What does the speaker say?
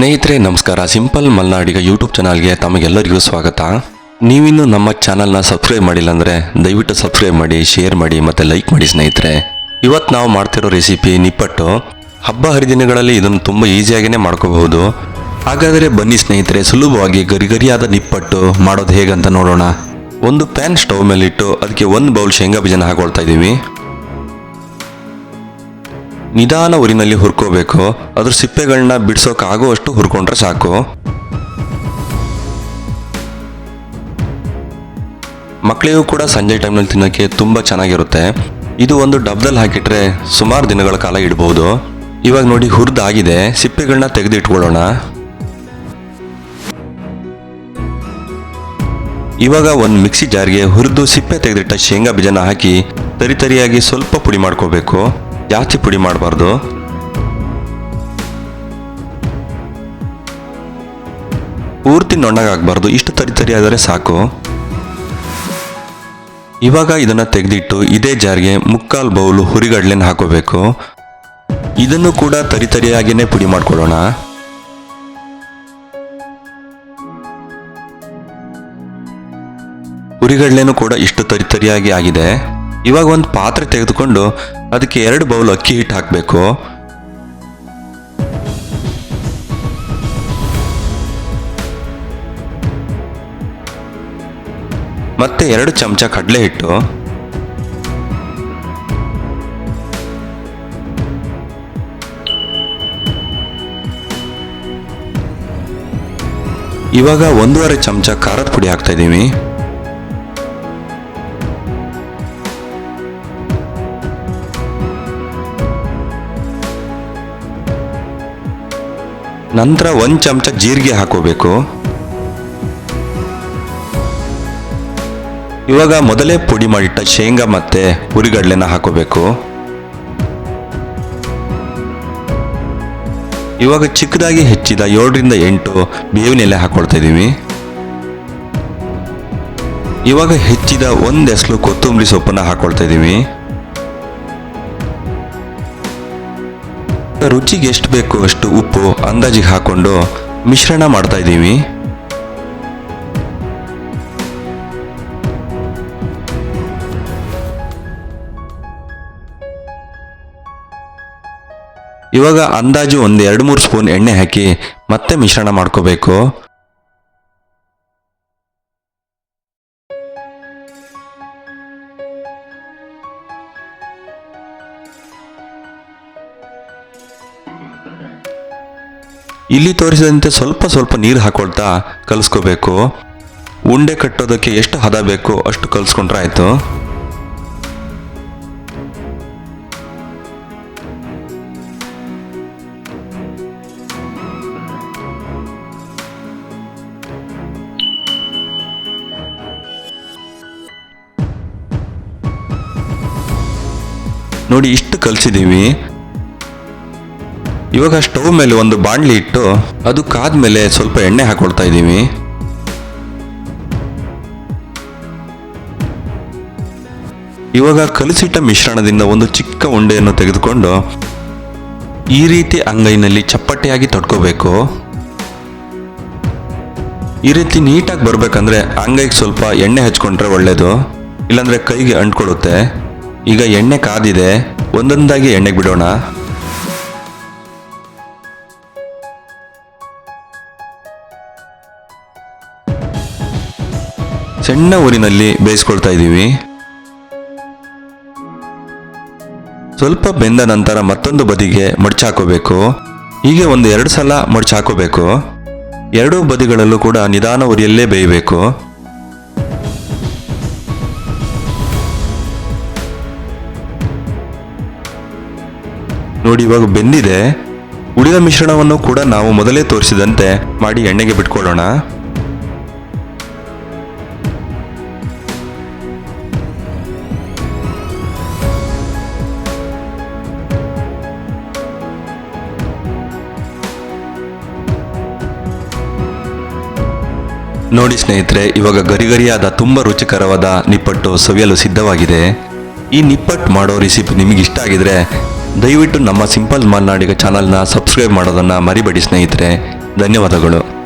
ಸ್ನೇಹಿತರೆ, ನಮಸ್ಕಾರ. Simple ಮಲ್ನಾಡಿಗ YouTube ಚಾನಲ್ಗೆ ತಮಗೆಲ್ಲರಿಗೂ ಸ್ವಾಗತ. ನೀವಿನ್ನು ನಮ್ಮ ಚಾನಲ್ನ ಸಬ್ಸ್ಕ್ರೈಬ್ ಮಾಡಿಲ್ಲ ಅಂದರೆ ದಯವಿಟ್ಟು ಸಬ್ಸ್ಕ್ರೈಬ್ ಮಾಡಿ, ಶೇರ್ ಮಾಡಿ ಮತ್ತು ಲೈಕ್ ಮಾಡಿ ಸ್ನೇಹಿತರೆ. ಇವತ್ತು ನಾವು ಮಾಡ್ತಿರೋ ರೆಸಿಪಿ ನಿಪ್ಪಟ್ಟು. ಹಬ್ಬ ಹರಿದಿನಗಳಲ್ಲಿ ಇದನ್ನು ತುಂಬ ಈಸಿಯಾಗಿಯೇ ಮಾಡ್ಕೋಬಹುದು. ಹಾಗಾದರೆ ಬನ್ನಿ ಸ್ನೇಹಿತರೆ, ಸುಲಭವಾಗಿ ಗರಿಗರಿಯಾದ ನಿಪ್ಪಟ್ಟು ಮಾಡೋದು ಹೇಗಂತ ನೋಡೋಣ. ಒಂದು ಪ್ಯಾನ್ ಸ್ಟವ್ ಮೇಲಿಟ್ಟು ಅದಕ್ಕೆ ಒಂದು ಬೌಲ್ ಶೇಂಗಾ ಬೀಜನ ಹಾಕೊಳ್ತಾ ಇದ್ದೀವಿ. ನಿಧಾನ ಉರಿನಲ್ಲಿ ಹುರ್ಕೋಬೇಕು. ಅದ್ರ ಸಿಪ್ಪೆಗಳನ್ನ ಬಿಡ್ಸೋಕೆ ಅಷ್ಟು ಹುರ್ಕೊಂಡ್ರೆ ಸಾಕು. ಮಕ್ಕಳಿಗೂ ಕೂಡ ಸಂಜೆ ಟೈಮ್ನಲ್ಲಿ ತಿನ್ನೋಕ್ಕೆ ತುಂಬ ಚೆನ್ನಾಗಿರುತ್ತೆ. ಇದು ಒಂದು ಡಬ್ದಲ್ಲಿ ಹಾಕಿಟ್ರೆ ಸುಮಾರು ದಿನಗಳ ಕಾಲ ಇಡ್ಬೋದು. ಇವಾಗ ನೋಡಿ ಹುರಿದಾಗಿದೆ. ಸಿಪ್ಪೆಗಳನ್ನ ತೆಗೆದು ಇಟ್ಕೊಳ್ಳೋಣ ಇವಾಗ ಒಂದು ಮಿಕ್ಸಿ ಜಾರ್ಗೆ ಹುರಿದು ಸಿಪ್ಪೆ ತೆಗೆದಿಟ್ಟ ಶೇಂಗಾ ಬೀಜನ ಹಾಕಿ ತರಿತರಿಯಾಗಿ ಸ್ವಲ್ಪ ಪುಡಿ ಮಾಡ್ಕೋಬೇಕು. ಜಾಸ್ತಿ ಪುಡಿ ಮಾಡಬಾರ್ದು. ಪೂರ್ತಿ ನುಣ್ಣಗಾಗಬಾರ್ದು ಇಷ್ಟು ತರಿ ತರಿ ಆದರೆ ಸಾಕು. ಇವಾಗ ಇದನ್ನು ತೆಗೆದಿಟ್ಟು ಇದೇ ಜಾರ್ಗೆ ಮುಕ್ಕಾಲು ಬೌಲು ಹುರಿಗಡ್ಲೆನ ಹಾಕೋಬೇಕು. ಇದನ್ನು ಕೂಡ ತರಿ ತರಿಯಾಗಿಯೇ ಪುಡಿ ಮಾಡ್ಕೊಳ್ಳೋಣ. ಹುರಿಗಡ್ಲೆನೂ ಕೂಡ ಇಷ್ಟು ತರಿ ತರಿಯಾಗಿ ಆಗಿದೆ. ಇವಾಗ ಒಂದು ಪಾತ್ರೆ ತೆಗೆದುಕೊಂಡು ಅದಕ್ಕೆ ಎರಡು ಬೌಲ್ ಅಕ್ಕಿ ಹಿಟ್ಟು ಹಾಕಬೇಕು. ಮತ್ತೆ ಎರಡು ಚಮಚ ಕಡಲೆ ಹಿಟ್ಟು. ಇವಾಗ ಒಂದೂವರೆ ಚಮಚ ಖಾರದ ಪುಡಿ ಹಾಕ್ತಾ ಇದ್ದೀವಿ. ನಂತರ ಒಂದು ಚಮಚ ಜೀರಿಗೆ ಹಾಕೋಬೇಕು. ಇವಾಗ ಮೊದಲೇ ಪುಡಿ ಮಾಡಿಟ್ಟ ಶೇಂಗಾ ಮತ್ತೆ ಹುರಿಗಡ್ಲೆನ ಹಾಕೋಬೇಕು. ಇವಾಗ ಚಿಕ್ಕದಾಗಿ ಹೆಚ್ಚಿದ ಏಳರಿಂದ ಎಂಟು ಬೇವಿನ ಎಲೆ ಹಾಕೊಳ್ತಾ ಇದ್ದೀವಿ ಇವಾಗ ಹೆಚ್ಚಿದ ಒಂದು ಎಸ್ಲು ಕೊತ್ತಂಬರಿ ಸೊಪ್ಪನ್ನ ಹಾಕೊಳ್ತಾ ಇದ್ದೀವಿ ರುಚಿಗೆ ಎಷ್ಟು ಬೇಕು ಅಷ್ಟು ಉಪ್ಪು ಅಂದಾಜಿಗೆ ಹಾಕೊಂಡು ಮಿಶ್ರಣ ಮಾಡ್ತಾ ಇದ್ದೀವಿ. ಇವಾಗ ಅಂದಾಜು ಒಂದು ಎರಡು ಮೂರು ಸ್ಪೂನ್ ಎಣ್ಣೆ ಹಾಕಿ ಮತ್ತೆ ಮಿಶ್ರಣ ಮಾಡ್ಕೋಬೇಕು. ಇಲ್ಲಿ ತೋರಿಸಿದಂತೆ ಸ್ವಲ್ಪ ಸ್ವಲ್ಪ ನೀರು ಹಾಕೊಳ್ತಾ ಕಲಿಸ್ಕೋಬೇಕು. ಉಂಡೆ ಕಟ್ಟೋದಕ್ಕೆ ಎಷ್ಟು ಹದ ಬೇಕು ಅಷ್ಟು ಕಲಿಸ್ಕೊಂಡ್ರೆ ಆಯಿತು. ನೋಡಿ ಇಷ್ಟು ಕಲಿಸಿದ್ದೀವಿ ಇವಾಗ ಸ್ಟವ್ ಮೇಲೆ ಒಂದು ಬಾಣಲಿ ಇಟ್ಟು ಅದು ಕಾದ ಮೇಲೆ ಸ್ವಲ್ಪ ಎಣ್ಣೆ ಹಾಕೊಳ್ತಾ ಇದ್ದೀವಿ. ಇವಾಗ ಕಲಿಸಿಟ್ಟ ಮಿಶ್ರಣದಿಂದ ಒಂದು ಚಿಕ್ಕ ಉಂಡೆಯನ್ನು ತೆಗೆದುಕೊಂಡು ಈ ರೀತಿ ಅಂಗೈನಲ್ಲಿ ಚಪ್ಪಟೆಯಾಗಿ ತೊಡ್ಕೋಬೇಕು ಈ ರೀತಿ ನೀಟಾಗಿ ಬರಬೇಕಂದ್ರೆ ಅಂಗೈಗೆ ಸ್ವಲ್ಪ ಎಣ್ಣೆ ಹಚ್ಕೊಂಡ್ರೆ ಒಳ್ಳೆಯದು ಇಲ್ಲಾಂದರೆ ಕೈಗೆ ಅಂಟ್ಕೊಳ್ಳುತ್ತೆ ಈಗ ಎಣ್ಣೆ ಕಾದಿದೆ. ಒಂದೊಂದಾಗಿ ಎಣ್ಣೆಗೆ ಬಿಡೋಣ. ಸಣ್ಣ ಊರಿನಲ್ಲಿ ಬೇಯಿಸ್ಕೊಳ್ತಾ ಇದ್ದೀವಿ. ಸ್ವಲ್ಪ ಬೆಂದ ನಂತರ ಮತ್ತೊಂದು ಬದಿಗೆ ಮಡ್ಚಾಕೋಬೇಕು ಹೀಗೆ ಒಂದು ಎರಡು ಸಲ ಮಡ್ಚಾಕೋಬೇಕು ಎರಡೂ ಬದಿಗಳಲ್ಲೂ ಕೂಡ ನಿಧಾನ ಉರಿಯಲ್ಲೇ ಬೇಯಬೇಕು. ನೋಡಿ ಇವಾಗ ಬೆಂದಿದೆ. ಉಳಿದ ಮಿಶ್ರಣವನ್ನು ಕೂಡ ನಾವು ಮೊದಲೇ ತೋರಿಸಿದಂತೆ ಮಾಡಿ ಎಣ್ಣೆಗೆ ಬಿಟ್ಕೊಳ್ಳೋಣ. ನೋಡಿ ಸ್ನೇಹಿತರೆ, ಇವಾಗ ಗರಿಗರಿಯಾದ ತುಂಬ ರುಚಿಕರವಾದ ನಿಪ್ಪಟ್ಟು ಸವಿಯಲು ಸಿದ್ಧವಾಗಿದೆ. ಈ ನಿಪ್ಪಟ್ಟು ಮಾಡೋ ರೆಸಿಪಿ ನಿಮಗೆ ಇಷ್ಟ ಆಗಿದ್ರೆ, ದಯವಿಟ್ಟು ನಮ್ಮ ಸಿಂಪಲ್ ಮಲ್ನಾಡಿಗ ಚಾನಲ್ನ ಸಬ್ಸ್ಕ್ರೈಬ್ ಮಾಡೋದನ್ನು ಮರಿಬೇಡಿ ಸ್ನೇಹಿತರೆ. ಧನ್ಯವಾದಗಳು.